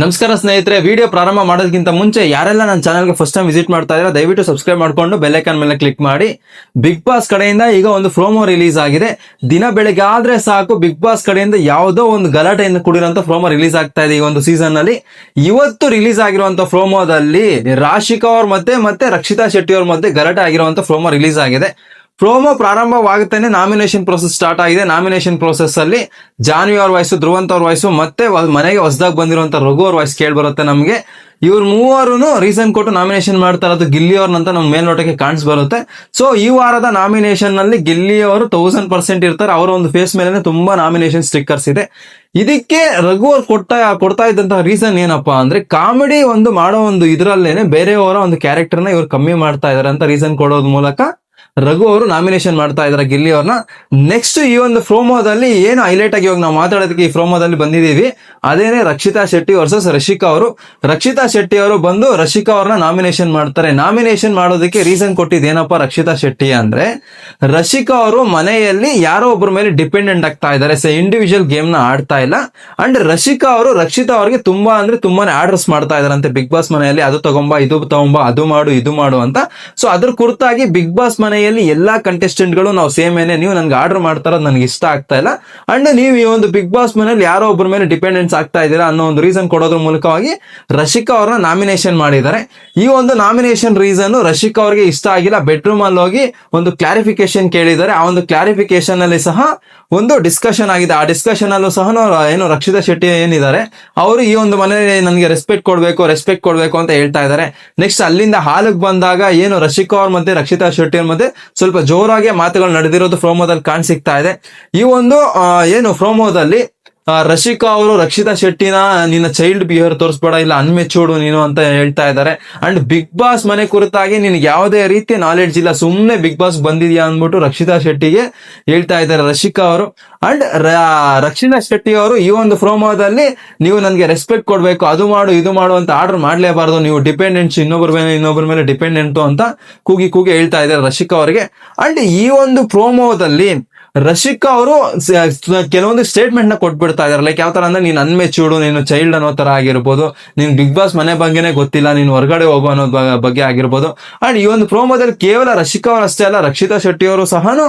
ನಮಸ್ಕಾರ ಸ್ನೇಹಿತರೆ ವಿಡಿಯೋ ಪ್ರಾರಂಭ ಮಾಡೋದಕ್ಕಿಂತ ಮುಂಚೆ ಯಾರೆಲ್ಲ ನನ್ನ ಚಾನಲ್ಗೆ ಫಸ್ಟ್ ಟೈಮ್ ವಿಸಿಟ್ ಮಾಡ್ತಾ ಇದ್ರೆ ದಯವಿಟ್ಟು ಸಬ್ಸ್ಕ್ರೈಬ್ ಮಾಡ್ಕೊಂಡು ಬೆಲ್ಲೈಕನ್ ಮೇಲೆ ಕ್ಲಿಕ್ ಮಾಡಿ. ಬಿಗ್ ಬಾಸ್ ಕಡೆಯಿಂದ ಈಗ ಒಂದು ಪ್ರೋಮೋ ರಿಲೀಸ್ ಆಗಿದೆ. ದಿನ ಬೆಳಗ್ಗೆ ಆದ್ರೆ ಸಾಕು ಬಿಗ್ ಬಾಸ್ ಕಡೆಯಿಂದ ಯಾವುದೋ ಒಂದು ಗಲಾಟೆಯಿಂದ ಕೂಡಿರುವಂತ ಪ್ರೋಮೋ ರಿಲೀಸ್ ಆಗ್ತಾ ಇದೆ ಈ ಒಂದು ಸೀಸನ್ನಲ್ಲಿ ಇವತ್ತು ರಿಲೀಸ್ ಆಗಿರುವಂತ ಪ್ರೋಮೋದಲ್ಲಿ ರಾಶಿಕಾ ಅವ್ರ ಮತ್ತೆ ಮತ್ತೆ ರಕ್ಷಿತಾ ಶೆಟ್ಟಿ ಅವ್ರ ಮಧ್ಯೆ ಗಲಾಟೆ ಆಗಿರುವಂತ ಪ್ರೋಮೋ ರಿಲೀಸ್ ಆಗಿದೆ. ಪ್ರೋಮೋ ಪ್ರಾರಂಭವಾಗುತ್ತೇನೆ ನಾಮಿನೇಷನ್ ಪ್ರೋಸೆಸ್ ಸ್ಟಾರ್ಟ್ ಆಗಿದೆ. ನಾಮಿನೇಷನ್ ಪ್ರೋಸೆಸ್ ಅಲ್ಲಿ ಜಾನ್ವಿ ಅವ್ರ ವಾಯ್ಸು ಧ್ರುವಂತ್ ಅವ್ರ ವಾಯ್ಸು ಮತ್ತೆ ಮನೆಗೆ ಹೊಸದಾಗಿ ಬಂದಿರುವಂತ ರಘು ಅವ್ರ ವಾಯ್ಸ್ ಕೇಳಿ ಬರುತ್ತೆ ನಮಗೆ. ಇವ್ರ ಮೂವರು ರೀಸನ್ ಕೊಟ್ಟು ನಾಮಿನೇಷನ್ ಮಾಡ್ತಾರೆ, ಅದು ಗಿಲ್ಲಿ ಅವ್ರನ್ನಂತ ನಮ್ಮ ಮೇಲ್ನೋಟಕ್ಕೆ ಕಾಣಿಸ್ ಬರುತ್ತೆ. ಸೊ ಈ ವಾರದ ನಾಮಿನೇಷನ್ನಲ್ಲಿ ಗಿಲ್ಲಿ ಅವರು ತೌಸಂಡ್ ಪರ್ಸೆಂಟ್ ಇರ್ತಾರೆ. ಅವರ ಒಂದು ಫೇಸ್ ಮೇಲೆ ತುಂಬಾ ನಾಮಿನೇಷನ್ ಸ್ಟಿಕ್ಕರ್ಸ್ ಇದೆ. ಇದಕ್ಕೆ ರಘು ಅವ್ರು ಕೊಟ್ಟ, ಕೊಡ್ತಾ ಇದ್ದಂತಹ ರೀಸನ್ ಏನಪ್ಪಾ ಅಂದ್ರೆ ಕಾಮಿಡಿ ಒಂದು ಮಾಡೋ ಒಂದು ಇದರಲ್ಲೇನೆ ಬೇರೆಯವರ ಒಂದು ಕ್ಯಾರೆಕ್ಟರ್ನ ಇವ್ರು ಕಮ್ಮಿ ಮಾಡ್ತಾ ಇದಾರೆ ಅಂತ ರೀಸನ್ ಕೊಡೋದ್ ಮೂಲಕ ರಘು ಅವರು ನಾಮಿನೇಷನ್ ಮಾಡ್ತಾ ಇದಾರೆ ಗಿಲ್ಲಿ ಅವ್ರನ್ನ. ನೆಕ್ಸ್ಟ್ ಈ ಒಂದು ಪ್ರೋಮೋದಲ್ಲಿ ಏನು ಹೈಲೈಟ್ ಆಗಿ ಇವಾಗ ನಾವು ಮಾತಾಡೋದಕ್ಕೆ ಈ ಪ್ರೋಮೋದಲ್ಲಿ ಬಂದಿದ್ದೀವಿ. ಅದೇನೆ ರಕ್ಷಿತಾ ಶೆಟ್ಟಿ ವರ್ಸಸ್ ರಶಿಕಾ ಅವರು. ರಕ್ಷಿತಾ ಶೆಟ್ಟಿ ಅವರು ಬಂದು ರಶಿಕಾ ಅವ್ರನ್ನ ನಾಮಿನೇಷನ್ ಮಾಡ್ತಾರೆ. ನಾಮಿನೇಷನ್ ಮಾಡೋದಕ್ಕೆ ರೀಸನ್ ಕೊಟ್ಟಿದ್ದು ಏನಪ್ಪ ರಕ್ಷಿತಾ ಶೆಟ್ಟಿ ಅಂದ್ರೆ, ರಶಿಕಾ ಅವರು ಮನೆಯಲ್ಲಿ ಯಾರೋ ಒಬ್ಬರ ಮೇಲೆ ಡಿಪೆಂಡೆಂಟ್ ಆಗ್ತಾ ಇದ್ದಾರೆ. ಸೊ ಇಂಡಿವಿಜುವಲ್ ಗೇಮ್ನ ಆಡ್ತಾ ಇಲ್ಲ. ಅಂಡ್ ರಶಿಕಾ ಅವರು, ರಕ್ಷಿತಾ ಅವ್ರಿಗೆ ತುಂಬಾ ಅಂದ್ರೆ ತುಂಬಾನೇ ಆರ್ಡರ್ಸ್ ಮಾಡ್ತಾ ಇದಾರಂತೆ ಬಿಗ್ ಬಾಸ್ ಮನೆಯಲ್ಲಿ ಅದು ತಗೊಂಬ, ಇದು ತಗೊಂಬ, ಅದು ಮಾಡು, ಇದು ಮಾಡು ಅಂತ. ಸೊ ಅದ್ರ ಕುರಿತಾಗಿ ಬಿಗ್ ಬಾಸ್ ಮನೆಯಲ್ಲಿ ಎಲ್ಲಾ ಕಂಟೆಸ್ಟೆಂಟ್ಗಳು ಗಳು ನಾವು ಸೇಮ್ ಏನೇ ನೀವು ನನ್ಗೆ ಆರ್ಡರ್ ಮಾಡ್ತಾರೋದು ನನಗೆ ಇಷ್ಟ ಆಗ್ತಾ ಇಲ್ಲ. ಅಂಡ್ ನೀವು ಈ ಒಂದು ಬಿಗ್ ಬಾಸ್ ಮನೆಯಲ್ಲಿ ಯಾರೋ ಒಬ್ಬರ ಮೇಲೆ ಡಿಪೆಂಡೆನ್ಸ್ ಆಗ್ತಾ ಇದ್ದೀರಾ ಅನ್ನೋ ಒಂದು ರೀಸನ್ ಕೊಡೋದ್ರ ಮೂಲಕವಾಗಿ ರಶಿಕಾ ಅವ್ರನ್ನ ನಾಮಿನೇಷನ್ ಮಾಡಿದ್ದಾರೆ. ಈ ಒಂದು ನಾಮಿನೇಷನ್ ರೀಸನ್ ರಶಿಕಾ ಅವ್ರಿಗೆ ಇಷ್ಟ ಆಗಿಲ್ಲ. ಬೆಡ್ರೂಮ್ ಅಲ್ಲಿ ಹೋಗಿ ಒಂದು ಕ್ಲಾರಿಫಿಕೇಶನ್ ಕೇಳಿದ್ದಾರೆ. ಆ ಒಂದು ಕ್ಲಾರಿಫಿಕೇಶನ್ ಅಲ್ಲಿ ಸಹ ಒಂದು ಡಿಸ್ಕಷನ್ ಆಗಿದೆ. ಆ ಡಿಸ್ಕಷನ್ ಅಲ್ಲೂ ಸಹ ಏನು ರಕ್ಷಿತಾ ಶೆಟ್ಟಿ ಏನಿದ್ದಾರೆ, ಅವರು ಈ ಒಂದು ಮನೆ ನನಗೆ ರೆಸ್ಪೆಕ್ಟ್ ಕೊಡಬೇಕು ರೆಸ್ಪೆಕ್ಟ್ ಕೊಡಬೇಕು ಅಂತ ಹೇಳ್ತಾ ಇದ್ದಾರೆ. ನೆಕ್ಸ್ಟ್ ಅಲ್ಲಿಂದ ಹಾಲಿಗೆ ಬಂದಾಗ ಏನು ರಶಿಕಾ ಅವ್ರ ಮತ್ತೆ ರಕ್ಷಿತಾ ಶೆಟ್ಟಿ ಅವ್ರ ಮಧ್ಯೆ ಸ್ವಲ್ಪ ಜೋರಾಗಿ ಮಾತುಗಳು ನಡೆದಿರೋದು ಪ್ರೋಮೋದಲ್ಲಿ ಕಾಣಿಸ್ತಾ ಇದೆ. ಈ ಒಂದು ಏನು ಪ್ರೋಮೋದಲ್ಲಿ ರಶಿಕಾ ಅವರು, ರಕ್ಷಿತಾ ಶೆಟ್ಟಿನ ನಿನ್ನ ಚೈಲ್ಡ್ ಬಿಹೇವಿಯರ್ ತೋರಿಸ್ಬೇಡ, ಇಲ್ಲ ಅನ್ಮೆಚೂರ್ಡ್ ನೀನು ಅಂತ ಹೇಳ್ತಾ ಇದ್ದಾರೆ. ಅಂಡ್ ಬಿಗ್ ಬಾಸ್ ಮನೆ ಕುರಿತಾಗಿ ನಿನ್ಗೆ ಯಾವುದೇ ರೀತಿ ನಾಲೆಡ್ಜ್ ಇಲ್ಲ. ಸುಮ್ಮನೆ ಬಿಗ್ ಬಾಸ್ ಬಂದಿದ್ಯಾ ಅಂದ್ಬಿಟ್ಟು ರಕ್ಷಿತಾ ಶೆಟ್ಟಿಗೆ ಹೇಳ್ತಾ ಇದ್ದಾರೆ ರಶಿಕಾ ಅವರು. ಅಂಡ್ ರಕ್ಷಿತಾ ಶೆಟ್ಟಿ ಅವರು ಈ ಒಂದು ಪ್ರೋಮೋದಲ್ಲಿ ನೀವು ನನಗೆ ರೆಸ್ಪೆಕ್ಟ್ ಕೊಡಬೇಕು. ಅದು ಮಾಡು, ಇದು ಮಾಡು ಅಂತ ಆರ್ಡರ್ ಮಾಡ್ಲೇಬಾರ್ದು. ನೀವು ಡಿಪೆಂಡೆಂಟ್ಸ್ ಇನ್ನೊಬ್ಬರ ಮೇಲೆ ಇನ್ನೊಬ್ಬರ ಮೇಲೆ ಡಿಪೆಂಡೆಂಟು ಅಂತ ಕೂಗಿ ಕೂಗಿ ಹೇಳ್ತಾ ಇದ್ದಾರೆ ರಶಿಕಾ ಅವರಿಗೆ. ಅಂಡ್ ಈ ಒಂದು ಪ್ರೋಮೋದಲ್ಲಿ ರಶಿಕಾ ಅವರು ಕೆಲವೊಂದು ಸ್ಟೇಟ್ಮೆಂಟ್ನ ಕೊಟ್ಬಿಡ್ತಾ ಇದಾರೆ. ಲೈಕ್ ಯಾವ ತರ ಅಂದ್ರೆ, ನೀನ್ ಅನ್ಮೆಚೂರ್ಡು ನೀನು ಚೈಲ್ಡ್ ಅನ್ನೋ ತರ ಆಗಿರ್ಬೋದು. ನೀನ್ ಬಿಗ್ ಬಾಸ್ ಮನೆ ಬಗ್ಗೆನೇ ಗೊತ್ತಿಲ್ಲ. ನೀನ್ ಹೊರಗಡೆ ಹೋಗೋ ಅನ್ನೋ ಬಗ್ಗೆ ಆಗಿರ್ಬೋದು. ಅಂಡ್ ಈ ಒಂದು ಪ್ರೋಮೋದಲ್ಲಿ ಕೇವಲ ರಶಿಕಾ ಅವರು ಅಷ್ಟೇ ಅಲ್ಲ, ರಕ್ಷಿತಾ ಶೆಟ್ಟಿ ಅವರು ಸಹನು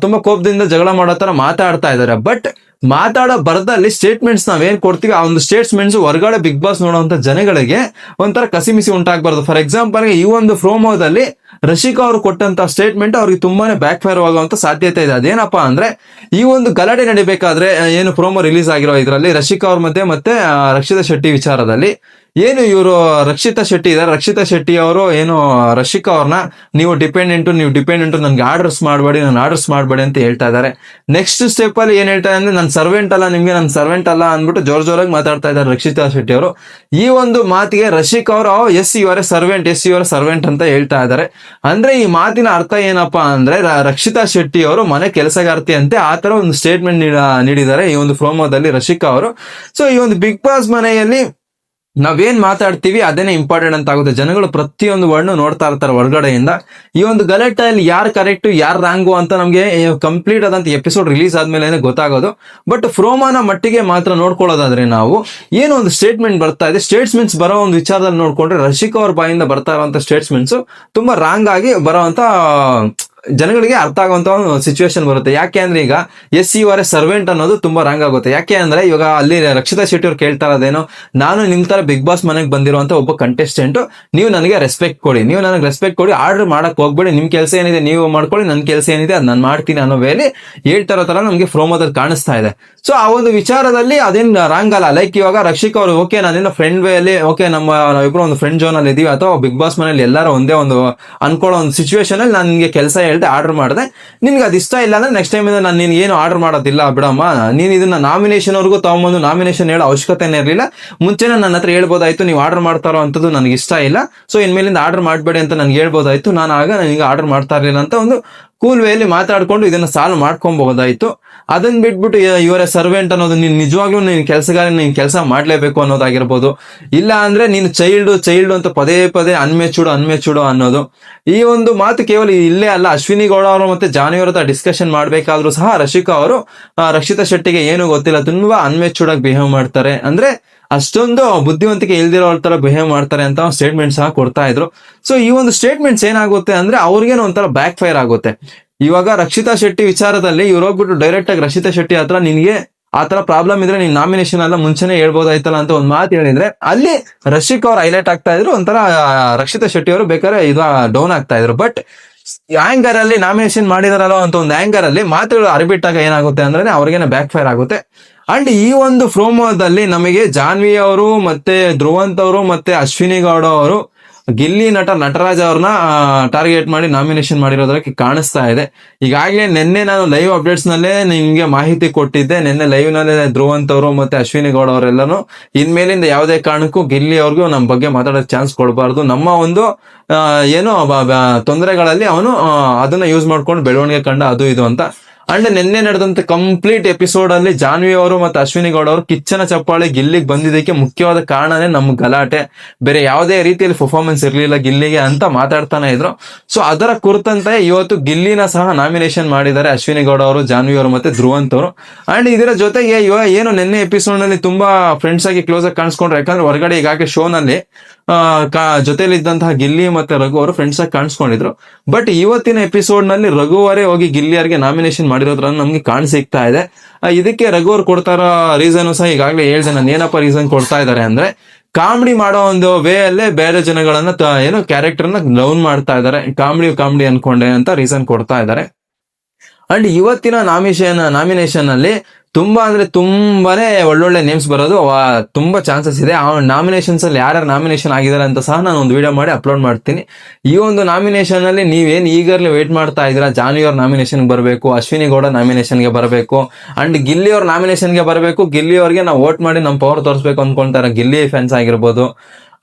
ತುಂಬಾ ಕೋಪದಿಂದ ಜಗಳ ಮಾಡೋ ತರ ಮಾತಾಡ್ತಾ ಇದ್ದಾರೆ ಬಟ್ ಮಾತಾಡೋ ಬರದಲ್ಲಿ ಸ್ಟೇಟ್ಮೆಂಟ್ಸ್ ನಾವೇನ್ ಕೊಡ್ತೀವಿ? ಆ ಒಂದು ಸ್ಟೇಟ್ಮೆಂಟ್ಸ್ ಹೊರಗಡೆ ಬಿಗ್ ಬಾಸ್ ನೋಡುವಂತ ಜನಗಳಿಗೆ ಒಂಥರ ಕಸಿಮಿಸಿ ಉಂಟಾಗಬಾರ್ದು. ಫಾರ್ ಎಕ್ಸಾಂಪಲ್ ಈ ಒಂದು ಪ್ರೋಮೋದಲ್ಲಿ ರಶಿಕಾ ಅವರು ಕೊಟ್ಟಂತ ಸ್ಟೇಟ್ಮೆಂಟ್ ಅವ್ರಿಗೆ ತುಂಬಾನೇ ಬ್ಯಾಕ್ ಫೈರ್ ಆಗುವಂತ ಸಾಧ್ಯತೆ ಇದೆ. ಅದೇನಪ್ಪಾ ಅಂದ್ರೆ, ಈ ಒಂದು ಗಲಾಟೆ ನಡಿಬೇಕಾದ್ರೆ, ಏನು ಪ್ರೋಮೋ ರಿಲೀಸ್ ಆಗಿರೋ ಇದರಲ್ಲಿ ರಶಿಕಾ ಅವ್ರ ಮಧ್ಯೆ ಮತ್ತೆ ರಕ್ಷಿತಾ ಶೆಟ್ಟಿ ವಿಚಾರದಲ್ಲಿ ಏನು ಇವರು ರಕ್ಷಿತಾ ಶೆಟ್ಟಿ ಇದಾರೆ? ರಕ್ಷಿತಾ ಶೆಟ್ಟಿ ಅವರು ಏನು, ರಶಿಕಾ ಅವ್ರನ್ನ ನೀವು ಡಿಪೆಂಡೆಂಟು ನೀವು ಡಿಪೆಂಡೆಂಟು ನನ್ಗೆ ಆರ್ಡರ್ಸ್ ಮಾಡಬೇಡಿ, ನಾನು ಆರ್ಡರ್ಸ್ ಮಾಡಬೇಡಿ ಅಂತ ಹೇಳ್ತಾ ಇದ್ದಾರೆ ನೆಕ್ಸ್ಟ್ ಸ್ಟೆಪ್ ಅಲ್ಲಿ ಏನ್ ಹೇಳ್ತಾರೆ ಅಂದ್ರೆ ನನ್ನ ಸರ್ವೆಂಟ್ ಅಲ್ಲ, ನಿಮ್ಗೆ ನನ್ನ ಸರ್ವೆಂಟ್ ಅಲ್ಲ ಅಂದ್ಬಿಟ್ಟು ಜೋರ್ ಜೋರಾಗಿ ಮಾತಾಡ್ತಾ ಇದ್ದಾರೆ ರಕ್ಷಿತಾ ಶೆಟ್ಟಿ ಅವರು. ಈ ಒಂದು ಮಾತಿಗೆ ರಶಿಕಾ ಅವರು ಎಸ್ ಇವರ ಸರ್ವೆಂಟ್ ಎಸ್ ಯು ಇವರ ಸರ್ವೆಂಟ್ ಅಂತ ಹೇಳ್ತಾ ಇದ್ದಾರೆ ಅಂದ್ರೆ ಈ ಮಾತಿನ ಅರ್ಥ ಏನಪ್ಪಾ ಅಂದ್ರೆ ರಕ್ಷಿತಾ ಶೆಟ್ಟಿ ಅವರು ಮನೆ ಕೆಲಸಗಾರ್ತಿ ಅಂತೆ, ಆ ತರ ಒಂದು ಸ್ಟೇಟ್ಮೆಂಟ್ ನೀಡಿದ್ದಾರೆ ಈ ಒಂದು ಪ್ರೋಮೋದಲ್ಲಿ ರಶಿಕಾ ಅವರು. ಸೊ ಈ ಒಂದು ಬಿಗ್ ಬಾಸ್ ಮನೆಯಲ್ಲಿ ನಾವೇನ್ ಮಾತಾಡ್ತೀವಿ ಅದೇನೆ ಇಂಪಾರ್ಟೆಂಟ್ ಅಂತ ಆಗುತ್ತೆ ಜನಗಳು ಪ್ರತಿಯೊಂದು ವರ್ಡ್ ನೋಡ್ತಾ ಇರ್ತಾರೆ ಹೊರಗಡೆಯಿಂದ ಈ ಒಂದು ಗಲಾಟೆಯಲ್ಲಿ ಯಾರು ಕರೆಕ್ಟ್ ಯಾರು ರಾಂಗು ಅಂತ ನಮಗೆ ಕಂಪ್ಲೀಟ್ ಆದಂತ ಎಪಿಸೋಡ್ ರಿಲೀಸ್ ಆದ್ಮೇಲೆ ಗೊತ್ತಾಗೋದು. ಬಟ್ ಫ್ರೋಮಾನ ಮಟ್ಟಿಗೆ ಮಾತ್ರ ನೋಡ್ಕೊಳ್ಳೋದಾದ್ರೆ ನಾವು, ಏನೋ ಒಂದು ಸ್ಟೇಟ್ಮೆಂಟ್ ಬರ್ತಾ ಇದೆ. ಸ್ಟೇಟ್ಸ್ಮೆಂಟ್ಸ್ ಬರೋ ಒಂದು ವಿಚಾರದಲ್ಲಿ ನೋಡ್ಕೊಂಡ್ರೆ ರಶಿಕಾ ಅವ್ರ ಬಾಯಿಂದ ಬರ್ತಾ ಇರುವಂತ ಸ್ಟೇಟ್ಸ್ಮೆಂಟ್ಸ್ ತುಂಬಾ ರಾಂಗ್ ಆಗಿ ಬರೋವಂತ ಜನಗಳಿಗೆ ಅರ್ಥ ಆಗುವಂತ ಒಂದು ಸಿಚುವೇಶನ್ ಬರುತ್ತೆ. ಯಾಕೆ ಅಂದ್ರೆ ಈಗ ಎಸ್ ಸಿ ಆರ್ ಸರ್ವೆಂಟ್ ಅನ್ನೋದು ತುಂಬಾ ರಾಂಗ್ ಆಗುತ್ತೆ. ಯಾಕೆ ಅಂದ್ರೆ ಇವಾಗ ಅಲ್ಲಿ ರಕ್ಷಿತಾ ಶೆಟ್ಟಿ ಅವ್ರು ಕೇಳ್ತಾ ಇರೋದೇನು, ನಾನು ನಿಮ್ ಬಿಗ್ ಬಾಸ್ ಮನೆಗೆ ಬಂದಿರುವಂತ ಒಬ್ಬ ಕಂಟೆಸ್ಟೆಂಟ್ ನೀವು ನನಗೆ ರೆಸ್ಪೆಕ್ಟ್ ಕೊಡಿ. ನೀವು ನನಗೆ ರೆಸ್ಪೆಕ್ಟ್ ಕೊಡಿ ಆರ್ಡರ್ ಮಾಡಕ್ ಹೋಗ್ಬೇಡಿ. ನಿಮ್ ಕೆಲಸ ಏನಿದೆ ನೀವು ಮಾಡ್ಕೊಳ್ಳಿ ನನ್ನ ಕೆಲಸ ಏನಿದೆ ಅದು ನಾನು ಮಾಡ್ತೀನಿ ಅನ್ನೋ ವೇಳೆ ಹೇಳ್ತಾ ಇರೋ ತರ ನಮಗೆ ಫ್ರೋಮೋದಲ್ಲಿ ಕಾಣಿಸ್ತಾ ಇದೆ. ಸೊ ಆ ಒಂದು ವಿಚಾರದಲ್ಲಿ ಅದೇನ್ ರಾಂಗ್ ಅಲ್ಲ. ಲೈಕ್ ಇವಾಗ ರಕ್ಷಿಕ್ ಅವರು ಓಕೆ ನಾನೇನೋ ಫ್ರೆಂಡ್ ವೇ ಅಲ್ಲಿ ಓಕೆ ನಮ್ಮ ನಾವಿಬ್ರು ಒಂದು ಫ್ರೆಂಡ್ ಜೋನ್ ಅಲ್ಲಿ ಇದೀವಿ, ಅಥವಾ ಬಿಗ್ ಬಾಸ್ ಮನೆಯಲ್ಲಿ ಎಲ್ಲರೂ ಒಂದೇ ಒಂದು ಅನ್ಕೊಳ್ಳೋ ಒಂದು ಸಿಚುವೇಶನ್ ಅಲ್ಲಿ ನನಗೆ ಕೆಲಸ ಹೇಳ್ದೆ ಆರ್ಡರ್ ಮಾಡಿದೆ. ನಿನ್ಗೆ ಅದು ಇಷ್ಟ ಇಲ್ಲ ಅಂದ್ರೆ ನೆಕ್ಸ್ಟ್ ಟೈಮ್ ನಾನು ನೀನು ಏನು ಆರ್ಡರ್ ಮಾಡೋದಿಲ್ಲ, ಬಿಡಮ್ಮ. ನೀನು ಇದನ್ನ ನಾಮಿನೇಷನ್ ಅವ್ರಿಗೂ ತಗೊಂಬಂದು ನಾಮಿನೇಷನ್ ಹೇಳೋ ಅವಶ್ಯಕತೆನೇ ಇರಲಿಲ್ಲ. ಮುಂಚೆನೇ ನನ್ನ ಹತ್ರ ಹೇಳ್ಬೋದಾಯ್ತು, ನೀವು ಆರ್ಡರ್ ಮಾಡ್ತಾರೋ ಅಂತದ್ದು ನನಗೆ ಇಷ್ಟ ಇಲ್ಲ. ಸೊ ಇನ್ಮೇಲಿಂದ ಆರ್ಡರ್ ಮಾಡಬೇಡಿ ಅಂತ ನನ್ಗೆ ಹೇಳ್ಬೋದಾಯ್ತು. ನಾನು ಆಗ ನನಗೆ ಆರ್ಡರ್ ಮಾಡ್ತಾ ಇರಲಿಲ್ಲ ಅಂತ ಒಂದು ಕೂಲ್ ವೇಲಿ ಮಾತಾಡ್ಕೊಂಡು ಇದನ್ನ ಸಾಲ್ವ್ ಮಾಡ್ಕೊಬಹುದಾಯ್ತು ಅದನ್ನ ಬಿಟ್ಬಿಟ್ಟು ಇವರ ಸರ್ವೆಂಟ್ ಅನ್ನೋದು ನೀನ್ ನಿಜವಾಗ್ಲೂ ನೀನ್ ಕೆಲಸಗಾರ, ನೀನ್ ಕೆಲಸ ಮಾಡ್ಲೇಬೇಕು ಅನ್ನೋದಾಗಿರ್ಬೋದು. ಇಲ್ಲ ಅಂದ್ರೆ ನೀನು ಚೈಲ್ಡ್ ಚೈಲ್ಡ್ ಅಂತ ಪದೇ ಪದೇ ಅನ್ಮೆಚೂಡು ಅನ್ಮೆಚೂಡು ಅನ್ನೋದು. ಈ ಒಂದು ಮಾತು ಕೇವಲ ಇಲ್ಲೇ ಅಲ್ಲ, ಅಶ್ವಿನಿ ಗೌಡ ಅವರು ಮತ್ತೆ ಜಾನಿ ಡಿಸ್ಕಷನ್ ಮಾಡ್ಬೇಕಾದ್ರೂ ಸಹ ರಶಿಕಾ ಅವರು ರಕ್ಷಿತಾ ಶೆಟ್ಟಿಗೆ ಏನು ಗೊತ್ತಿಲ್ಲ, ತುಂಬಾ ಅನ್ಮೆ ಆಗಿ ಬಿಹೇವ್ ಮಾಡ್ತಾರೆ. ಅಂದ್ರೆ ಅಷ್ಟೊಂದು ಬುದ್ಧಿವಂತಿಕೆ ಇಲ್ದಿರೋ ತರ ಬಿಹೇವ್ ಮಾಡ್ತಾರೆ ಅಂತ ಸ್ಟೇಟ್ಮೆಂಟ್ ಸಹ ಕೊಡ್ತಾ ಇದ್ರು. ಸೊ ಈ ಒಂದು ಸ್ಟೇಟ್ಮೆಂಟ್ಸ್ ಏನಾಗುತ್ತೆ ಅಂದ್ರೆ ಅವ್ರಿಗೇನು ಒಂಥರ ಬ್ಯಾಕ್ ಫೈರ್ ಆಗುತ್ತೆ. ಇವಾಗ ರಕ್ಷಿತಾ ಶೆಟ್ಟಿ ವಿಚಾರದಲ್ಲಿ ಇವ್ರು ಹೋಗ್ಬಿಟ್ಟು ಡೈರೆಕ್ಟ್ ಆಗಿ ರಕ್ಷಿತಾ ಶೆಟ್ಟಿ ಹತ್ರ ನಿನ್ಗೆ ಆ ತರ ಪ್ರಾಬ್ಲಮ್ ಇದ್ರೆ ನೀನ್ ನಾಮಿನೇಷನ್ ಎಲ್ಲ ಮುಂಚೆನೆ ಹೇಳ್ಬೋದಾಯ್ತಲ್ಲ ಅಂತ ಒಂದ್ ಮಾತು ಹೇಳಿದ್ರೆ ಅಲ್ಲಿ ರಶಿಕ್ ಅವ್ರು ಹೈಲೈಟ್ ಆಗ್ತಾ ಇದ್ರು, ಒಂಥರ ರಕ್ಷಿತಾ ಶೆಟ್ಟಿ ಅವರು ಬೇಕಾದ್ರೆ ಇದು ಡೌನ್ ಆಗ್ತಾ ಇದ್ರು. ಬಟ್ ಆಂಗರ್ ಅಲ್ಲಿ ನಾಮಿನೇಷನ್ ಮಾಡಿದಾರಲ್ಲ ಅಂತ ಒಂದು ಆಂಗರ್ ಅಲ್ಲಿ ಮಾತುಗಳು ಅರಿಬಿಟ್ಟಾಗ ಏನಾಗುತ್ತೆ ಅಂದ್ರೆ ಅವ್ರಿಗೇನೆ ಬ್ಯಾಕ್ ಫೈರ್ ಆಗುತ್ತೆ. ಅಂಡ್ ಈ ಒಂದು ಪ್ರೋಮೋದಲ್ಲಿ ನಮಗೆ ಜಾನ್ವಿ ಅವರು ಮತ್ತೆ ಧ್ರುವಂತ್ ಅವರು ಮತ್ತೆ ಅಶ್ವಿನಿ ಗೌಡ ಅವರು ಗಿಲ್ಲಿ ನಟ ನಟರಾಜ್ ಅವ್ರನ್ನ ಟಾರ್ಗೆಟ್ ಮಾಡಿ ನಾಮಿನೇಷನ್ ಮಾಡಿರೋದಕ್ಕೆ ಕಾಣಿಸ್ತಾ ಇದೆ. ಈಗಾಗಲೇ ನಿನ್ನೆ ನಾನು ಲೈವ್ ಅಪ್ಡೇಟ್ಸ್ ನಲ್ಲೇ ನಿಮ್ಗೆ ಮಾಹಿತಿ ಕೊಟ್ಟಿದ್ದೆ. ನಿನ್ನೆ ಲೈವ್ ನಲ್ಲೇ ಧ್ರುವಂತ್ ಅವರು ಮತ್ತೆ ಅಶ್ವಿನಿ ಗೌಡ ಅವರೆಲ್ಲರೂ ಇನ್ಮೇಲಿಂದ ಯಾವುದೇ ಕಾರಣಕ್ಕೂ ಗಿಲ್ಲಿ ಅವ್ರಿಗೂ ನಮ್ಮ ಬಗ್ಗೆ ಮಾತಾಡೋಕೆ ಚಾನ್ಸ್ ಕೊಡಬಾರ್ದು. ನಮ್ಮ ಒಂದು ಏನು ತೊಂದರೆಗಳಲ್ಲಿ ಅವನು ಅದನ್ನ ಯೂಸ್ ಮಾಡ್ಕೊಂಡು ಬೆಳವಣಿಗೆ ಕಂಡ ಅದು ಇದು ಅಂತ ಅಂಡ್ ನಿನ್ನೆ ನಡೆದಂತ ಕಂಪ್ಲೀಟ್ ಎಪಿಸೋಡ್ ಅಲ್ಲಿ ಜಾನ್ವಿ ಅವರು ಮತ್ತೆ ಅಶ್ವಿನಿ ಗೌಡ ಅವರು ಕಿಚ್ಚನ ಚಪ್ಪಾಳೆ ಗಿಲ್ಲಿಗೆ ಬಂದಿದ್ದಕ್ಕೆ ಮುಖ್ಯವಾದ ಕಾರಣನೇ ನಮ್ಮ ಗಲಾಟೆ. ಬೇರೆ ಯಾವುದೇ ರೀತಿಯಲ್ಲಿ ಪರ್ಫಾರ್ಮೆನ್ಸ್ ಇರಲಿಲ್ಲ ಗಿಲ್ಲಿಗೆ ಅಂತ ಮಾತಾಡ್ತಾನೆ ಇದ್ರು. ಸೊ ಅದರ ಕುರಿತಂತೆ ಇವತ್ತು ಗಿಲ್ಲಿನ ಸಹ ನಾಮಿನೇಷನ್ ಮಾಡಿದ್ದಾರೆ ಅಶ್ವಿನಿ ಗೌಡ ಅವರು ಜಾನ್ವಿ ಅವರು ಮತ್ತೆ ಧ್ರುವಂತ್ ಅವರು. ಅಂಡ್ ಇದರ ಜೊತೆಗೆ ಇವಾಗ ಏನು ನಿನ್ನೆ ಎಪಿಸೋಡ್ನಲ್ಲಿ ತುಂಬಾ ಫ್ರೆಂಡ್ಸ್ ಆಗಿ ಕ್ಲೋಸ್ ಆಗಿ ಕಾಣಿಸ್ಕೊಂಡ್ರೆ. ಯಾಕಂದ್ರೆ ಹೊರಗಡೆ ಈಗಾಗಲೇ ಶೋ ನಲ್ಲಿ ಆ, ಕಾ- ಜೊತೆಲಿದ್ದಂತಹ ಗಿಲ್ಲಿ ಮತ್ತೆ ರಘು ಅವರು ಫ್ರೆಂಡ್ಸ್ ಆಗಿ ಕಾಣಿಸ್ಕೊಂಡಿದ್ರು. ಬಟ್ ಇವತ್ತಿನ ಎಪಿಸೋಡ್ನಲ್ಲಿ ರಘುವರೇ ಹೋಗಿ ಗಿಲ್ಲಿಯರ್ಗೆ ನಾಮಿನೇಷನ್ ಮಾಡಿರೋದ್ರ ನಮ್ಗೆ ಕಾಣ್ ಸಿಗ್ತಾ ಇದೆ. ಇದಕ್ಕೆ ರಘು ಅವ್ರು ಕೊಡ್ತಾರೋ ರೀಸನ್ ಸಹ ಈಗಾಗಲೇ ಹೇಳ್ದೆ. ನಾನು ಏನಪ್ಪ ರೀಸನ್ ಕೊಡ್ತಾ ಇದ್ದಾರೆ ಅಂದ್ರೆ ಕಾಮಿಡಿ ಮಾಡೋ ಒಂದು ವೇ ಅಲ್ಲೇ ಬೇರೆ ಜನಗಳನ್ನ ಏನು ಕ್ಯಾರೆಕ್ಟರ್ನ ಡೌನ್ ಮಾಡ್ತಾ ಇದ್ದಾರೆ. ಕಾಮಿಡಿ ಕಾಮಿಡಿ ಅನ್ಕೊಂಡೆ ಅಂತ ರೀಸನ್ ಕೊಡ್ತಾ ಇದ್ದಾರೆ. ಅಂಡ್ ಇವತ್ತಿನ ನಾಮಿನೇಷನ್ ನಾಮಿನೇಷನ್ ಅಲ್ಲಿ ತುಂಬಾ ಅಂದ್ರೆ ತುಂಬಾನೇ ಒಳ್ಳೊಳ್ಳೆ ನೇಮ್ಸ್ ಬರೋದು ತುಂಬಾ ಚಾನ್ಸಸ್ ಇದೆ. ಆ ನಾಮಿನೇಷನ್ಸ್ ಅಲ್ಲಿ ಯಾರ್ಯಾರು ನಾಮಿನೇಷನ್ ಆಗಿದ್ದಾರೆ ಅಂತ ಸಹ ನಾನು ಒಂದು ವಿಡಿಯೋ ಮಾಡಿ ಅಪ್ಲೋಡ್ ಮಾಡ್ತೀನಿ. ಈ ಒಂದು ನಾಮಿನೇಷನ್ ಅಲ್ಲಿ ನೀವೇನು ಈಗರ್ಲಿ ವೇಟ್ ಮಾಡ್ತಾ ಇದ್ದೀರಾ? ಜಾನ್ವಿ ಅವ್ರ ನಾಮಿನೇಷನ್ ಬರಬೇಕು, ಅಶ್ವಿನಿ ಗೌಡ ನಾಮಿನೇಷನ್ಗೆ ಬರಬೇಕು ಅಂಡ್ ಗಿಲ್ಲಿ ಅವ್ರ ನಾಮಿನೇಷನ್ಗೆ ಬರಬೇಕು. ಗಿಲ್ಲಿ ಅವ್ರಿಗೆ ನಾವು ವೋಟ್ ಮಾಡಿ ನಮ್ಮ ಪವರ್ ತೋರಿಸ್ಬೇಕು ಅನ್ಕೊಂತಾರೆ. ಗಿಲ್ಲಿ ಫ್ಯಾನ್ಸ್ ಆಗಿರ್ಬೋದು.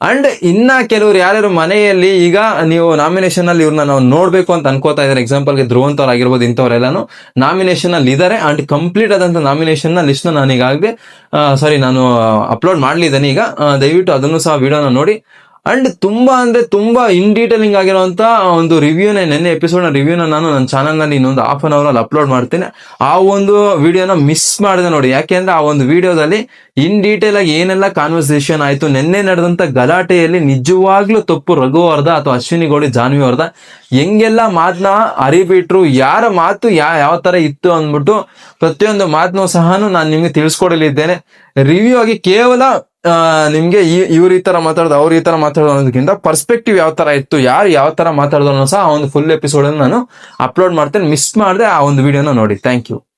ಅಂಡ್ ಇನ್ನ ಕೆಲವರು ಯಾರ್ಯಾರು ಮನೆಯಲ್ಲಿ ಈಗ ನೀವು ನಾಮಿನೇಷನ್ ಅಲ್ಲಿ ಇವ್ರನ್ನ ನಾವು ನೋಡ್ಬೇಕು ಅಂತ ಅನ್ಕೋತಾ ಇದ್ದಾರೆ ಎಕ್ಸಾಂಪಲ್ಗೆ ಧ್ರುವಂತ ಅವ್ರು ಆಗಿರ್ಬೋದು ಇಂಥವ್ರೆಲ್ಲಾನು ನಾಮಿನೇಷನ್ ಅಲ್ಲಿ ಇದಾರೆ ಅಂಡ್ ಕಂಪ್ಲೀಟ್ ಆದಂತ ನಾಮಿನೇಷನ್ನ ಲಿಸ್ಟ್ ನಾನು ಈಗಾಗಲೇ ಸಾರಿ ನಾನು ಅಪ್ಲೋಡ್ ಮಾಡ್ಲಿದ್ದೇನೆ ಈಗ. ದಯವಿಟ್ಟು ಅದನ್ನು ಸಹ ವಿಡಿಯೋನ ನೋಡಿ. ಅಂಡ್ ತುಂಬಾ ಅಂದ್ರೆ ತುಂಬಾ ಇನ್ ಡೀಟೇಲಿಂಗ್ ಆಗಿರುವಂತ ಒಂದು ರಿವ್ಯೂನೇ ನೆನ್ನೆ ಎಪಿಸೋಡ್ನ ರಿವ್ಯೂನ ನಾನು ನನ್ನ ಚಾನಲ್ನಲ್ಲಿ ಇನ್ನೊಂದು ಹಾಫ್ ಅನ್ ಅವರ್ ಅಲ್ಲಿ ಅಪ್ಲೋಡ್ ಮಾಡ್ತೀನಿ. ಆ ಒಂದು ವಿಡಿಯೋನ ಮಿಸ್ ಮಾಡಿದೆ ನೋಡಿ. ಯಾಕೆಂದ್ರೆ ಆ ಒಂದು ವಿಡಿಯೋದಲ್ಲಿ ಇನ್ ಡೀಟೇಲ್ ಆಗಿ ಏನೆಲ್ಲ ಕಾನ್ವರ್ಸೇಷನ್ ಆಯ್ತು, ನಿನ್ನೆ ನಡೆದಂತ ಗಲಾಟೆಯಲ್ಲಿ ನಿಜವಾಗ್ಲೂ ತಪ್ಪು ರಘು ಅವ್ರದ ಅಥವಾ ಅಶ್ವಿನಿ ಗೌಡಿ ಜಾನ್ವಿ ಅವ್ರದ ಹೆಂಗೆಲ್ಲ ಮಾತನ್ನ ಅರಿಬಿಟ್ರು, ಯಾರ ಮಾತು ಯಾ, ಯಾವ ತರ ಇತ್ತು ಅಂದ್ಬಿಟ್ಟು ಪ್ರತಿಯೊಂದು ಮಾತನ್ನು ಸಹ ನಾನು ನಿಮ್ಗೆ ತಿಳಿಸ್ಕೊಡಲಿದ್ದೇನೆ. ರಿವ್ಯೂ ಆಗಿ ಕೇವಲ ನಿಮ್ಗೆ ಈ- ಇವ್ರ ಈ ತರ ಮಾತಾಡೋದು, ಅವ್ರ ಈ ತರ ಮಾತಾಡೋದು ಅನ್ನೋದಕ್ಕಿಂತ ಪರ್ಸ್ಪೆಕ್ಟಿವ್ ಯಾವ ತರ ಇತ್ತು, ಯಾರು ಯಾವ ತರ ಮಾತಾಡೋದು ಅನ್ನೋ ಸಹ ಆ ಒಂದು ಫುಲ್ ಎಪಿಸೋಡ್ ನಾನು ಅಪ್ಲೋಡ್ ಮಾಡ್ತೇನೆ ಮಿಸ್ ಮಾಡದೆ ಆ ಒಂದು ವಿಡಿಯೋನ ನೋಡಿ. Thank you